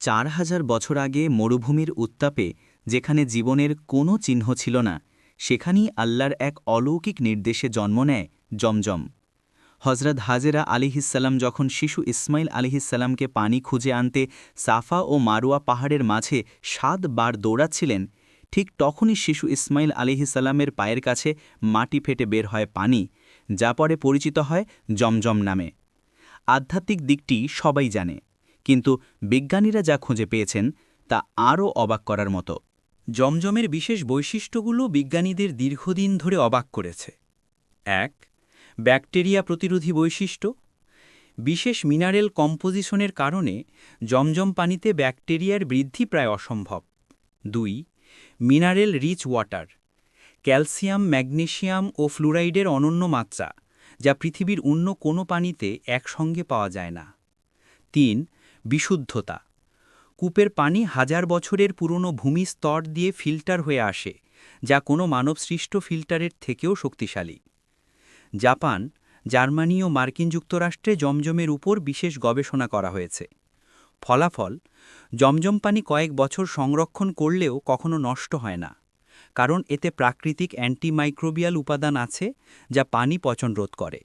চার হাজার বছর আগে মরুভূমির উত্তাপে, যেখানে জীবনের কোনো চিহ্ন ছিল না, সেখানেই আল্লাহর এক অলৌকিক নির্দেশে জন্ম নেয় জমজম। হজরত হাজেরা আলিহিসাল্লাম যখন শিশু ইসমাইল আলিহিসাল্লামকে পানি খুঁজে আনতে সাফা ও মারুয়া পাহাড়ের মাঝে সাত বার দৌড়াচ্ছিলেন, ঠিক তখনই শিশু ইসমাইল আলিহিসাল্লামের পায়ের কাছে মাটি ফেটে বের হয় পানি, যা পরে পরিচিত হয় জমজম নামে। আধ্যাত্মিক দিকটি সবাই জানে। কিন্তু বিজ্ঞানীরা যা খুঁজে পেয়েছেন, তা আরও অবাক করার মতো। জমজমের বিশেষ বৈশিষ্ট্যগুলো বিজ্ঞানীদের দীর্ঘদিন ধরে অবাক করেছে। এক, ব্যাকটেরিয়া প্রতিরোধী বৈশিষ্ট্য। বিশেষ মিনারেল কম্পোজিশনের কারণে জমজম পানিতে ব্যাকটেরিয়ার বৃদ্ধি প্রায় অসম্ভব। দুই, mineral rich water. Calcium magnesium ও ফ্লুরাইডের অনন্য মাত্রা, যা পৃথিবীর অন্য কোনো পানিতে একসঙ্গে পাওয়া যায় না। তিন বিশুদ্ধতা। কূপের পানি হাজার বছরের পুরনো ভূমি স্তর দিয়ে ফিল্টার হয়ে আসে, যা কোনো মানবসৃষ্ট ফিল্টারের থেকেও শক্তিশালী। জাপান, জার্মানি ও মার্কিন যুক্তরাষ্ট্রে জমজমের উপর বিশেষ গবেষণা করা হয়েছে। ফলাফল, জমজম পানি কয়েক বছর সংরক্ষণ করলেও কখনো নষ্ট হয় না, কারণ এতে প্রাকৃতিক অ্যান্টিমাইক্রোবিয়াল উপাদান আছে, যা পানি পচন রোধ করে।